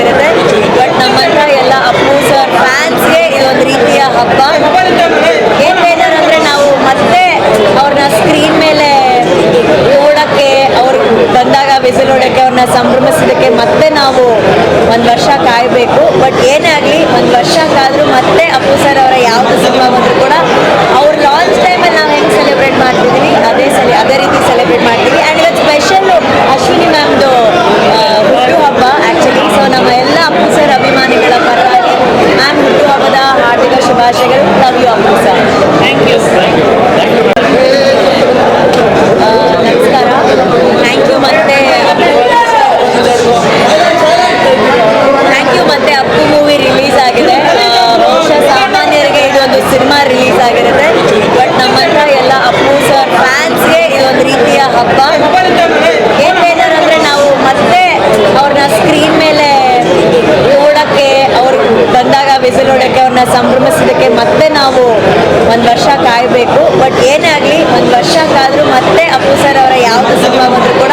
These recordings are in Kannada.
ಆಗಿರುತ್ತೆ ಬಟ್ ಹತ್ರ ಎಲ್ಲ ಅಪ್ಪು ಸರ್ ಫ್ಯಾನ್ಸ್ಗೆ ಇದೊಂದು ರೀತಿಯ ಹಬ್ಬ. ಏನ್ ಬೇಜಾರು ಅಂದ್ರೆ ನಾವು ಮತ್ತೆ ಅವ್ರನ್ನ ಸ್ಕ್ರೀನ್ ಮೇಲೆ ನೋಡಕ್ಕೆ, ಅವ್ರು ಬಂದಾಗ ಬಿಸಿಲು ನೋಡೋಕ್ಕೆ ಅವ್ರನ್ನ ಸಂಭ್ರಮಿಸೋದಕ್ಕೆ ಮತ್ತೆ ನಾವು ಒಂದು ವರ್ಷ ಕಾಯಬೇಕು. ಬಟ್ ಏನೇ ಆಗ್ಲಿ, ಒಂದ್ ವರ್ಷ ವರ್ಷಕ್ಕಾದರೂ ಮತ್ತೆ ಅಪ್ಪು ಸರ್ ಶುಭಾಶಯಗಳು love you Appu sir. Thank you ಆ, ನಮಸ್ಕಾರ. ಥ್ಯಾಂಕ್ ಯು ಮತ್ತೆ ಥ್ಯಾಂಕ್ ಯು ಮತ್ತೆ ಅಪ್ಪು ಮೂವಿ ರಿಲೀಸ್ ಆಗಿದೆ. ಬಹುಶಃ ಸಾಮಾನ್ಯರಿಗೆ ಇದೊಂದು ಸಿನಿಮಾ ರಿಲೀಸ್ ಆಗಿರುತ್ತೆ. ಬಟ್ ನಮ್ಮಂಥ ಎಲ್ಲ ಅಪ್ಪು ಸರ್ ಫ್ಯಾನ್ಸ್ಗೆ ಇದೊಂದು ರೀತಿಯ ಹಬ್ಬ. ಏನ್ ಬೇಜಾರು ನಾವು ಮತ್ತೆ ಅವ್ರನ್ನ ಸ್ಕ್ರೀನ್ ಮೇಲೆ ನೋಡಕ್ಕೆ ಅವ್ರು ಬಂದಾಗ ಬಿಸಿಲು ನೋಡಕ್ಕೆ ಅವ್ರನ್ನ ನಾವು ಒಂದ್ ವರ್ಷ ಕಾಯಬೇಕು ಬಟ್ ಏನೇ ಆಗಲಿ ಒಂದು ವರ್ಷ ಕಾದರೂ ಮತ್ತೆ ಅಪ್ಪು ಸರ್ ಅವರ ಯಾವ್ದು ಸಿನಿಮಾ ಬಂದ್ರು ಕೂಡ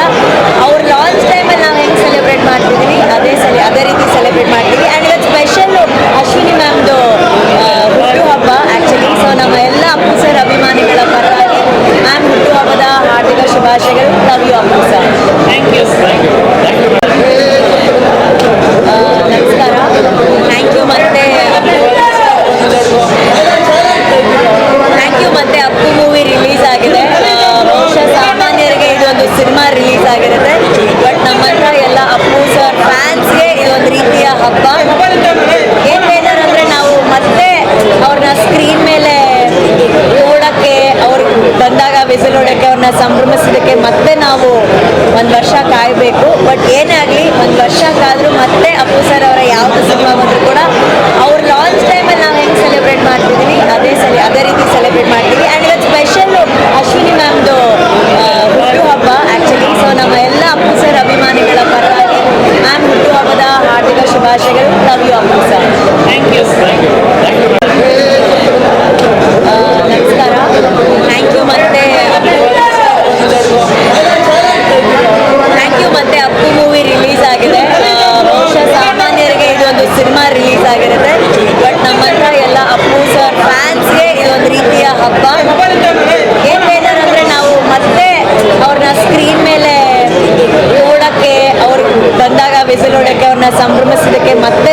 ಅವ್ರ ಲಾಂಚ್ ಟೈಮಲ್ಲಿ ನಾವು ಹೆಂಗ್ ಸೆಲೆಬ್ರೇಟ್ ಮಾಡ್ತಿದೀವಿ ಅದೇ ಸರಿ ಅದೇ ರೀತಿ ಸೆಲೆಬ್ರೇಟ್ ಮಾಡ್ತೀವಿ ಆ್ಯಂಡ್ ಇವತ್ತು ಸ್ಪೆಷಲ್ ಅಶ್ವಿನಿ ಮ್ಯಾಮ್ದು ಹುಟ್ಟು ಹಬ್ಬ ಆ್ಯಕ್ಚುಲಿ ಸೊ ನಮ್ಮ ಎಲ್ಲ ಅಪ್ಪು ಸರ್ ಅಭಿಮಾನಿಗಳ ಪರವಾಗಿ ಮ್ಯಾಮ್ ಹುಟ್ಟು ಹಬ್ಬದ ಹಾರ್ದಿಕ ಶುಭಾಶಯಗಳು love you Appu sir thank you ಆ, ನಮಸ್ಕಾರ ಥ್ಯಾಂಕ್ ಯು ಮತ್ತೆ ಥ್ಯಾಂಕ್ ಯು ಮತ್ತೆ ಅಪ್ಪು ಮೂವಿ ರಿಲೀಸ್ ಆಗಿದೆ ಆ, ಬಹುಶಃ ಸಾಮಾನ್ಯರಿಗೆ ಇದೊಂದು ಸಿನಿಮಾ ರಿಲೀಸ್ ಆಗಿರುತ್ತೆ. ಬಟ್ ನಮ್ಮಂಥ ಎಲ್ಲ ಅಪ್ಪು ಸರ್ ಫ್ಯಾನ್ಸ್ಗೆ ಇದೊಂದು ರೀತಿಯ ಹಬ್ಬ. ಏನ್ ಬೇಜಾರು ಅಂದ್ರೆ ನಾವು ಮತ್ತೆ ಅವ್ರನ್ನ ಸ್ಕ್ರೀನ್ ಮೇಲೆ ನೋಡಕ್ಕೆ, ಅವ್ರು ಬಂದಾಗ ಬಿಸಿಲು ನೋಡಕ್ಕೆ ಅವ್ರನ್ನ ಸಂಭ್ರಮಿಸೋದಕ್ಕೆ ಮತ್ತೆ ನಾವು ಒಂದು ವರ್ಷ ಕಾಯಬೇಕು. ಬಟ್ ಏನೇ ಆಗಲಿ, ಒಂದು ವರ್ಷ ಕಾದ್ರೂ ಮತ್ತೆ ಅಪ್ಪು ಸರ್ ಅವರ ಯಾವ ಸಿನಿಮಾ ಬಂದರೂ ಕೂಡ ಅವ್ರ ಲಾಂಚ್ ಟೈಮಲ್ಲಿ ನಾವು ಹೆಂಗೆ ಸೆಲೆಬ್ರೇಟ್ ಮಾಡ್ತಿದೀವಿ, ಅದೇ ಸರಿ, ಅದೇ ರೀತಿ ಸೆಲೆಬ್ರೇಟ್ ಮಾಡ್ತೀವಿ ಶುಭಾಶಯಗಳು you, you sir. Thank you. Thank you. ನಮಸ್ಕಾರ ಥ್ಯಾಂಕ್ ಯು ಮತ್ತೆ ಥ್ಯಾಂಕ್ ಯು ಮತ್ತೆ ಅಪ್ಪು ಮೂವಿ ರಿಲೀಸ್ ಆಗಿದೆ ಬಹುಶಃ ಸಾಮಾನ್ಯರಿಗೆ ಇದೊಂದು ಸಿನಿಮಾ ರಿಲೀಸ್ ಆಗಿರುತ್ತೆ ಬಟ್ ನಮ್ಮಂಥ ಎಲ್ಲ ಅಪ್ಪು ಸರ್ ಫ್ಯಾನ್ಸ್ಗೆ ಇದೊಂದು ರೀತಿಯ ಹಬ್ಬ ಏನ್ ಬೇಜಾರು ಅಂದ್ರೆ ನಾವು ಮತ್ತೆ ಅವ್ರನ್ನ ಸ್ಕ್ರೀನ್ ಮೇಲೆ ನೋಡೋಕ್ಕೆ ಅವ್ರಿಗೆ ಬಂದಾಗ ಬಿಸಿಲು ನೋಡಕ್ಕೆ ಅವ್ರನ್ನ ಸಂಭ್ರಮಿಸೋದಕ್ಕೆ ಮತ್ತೆ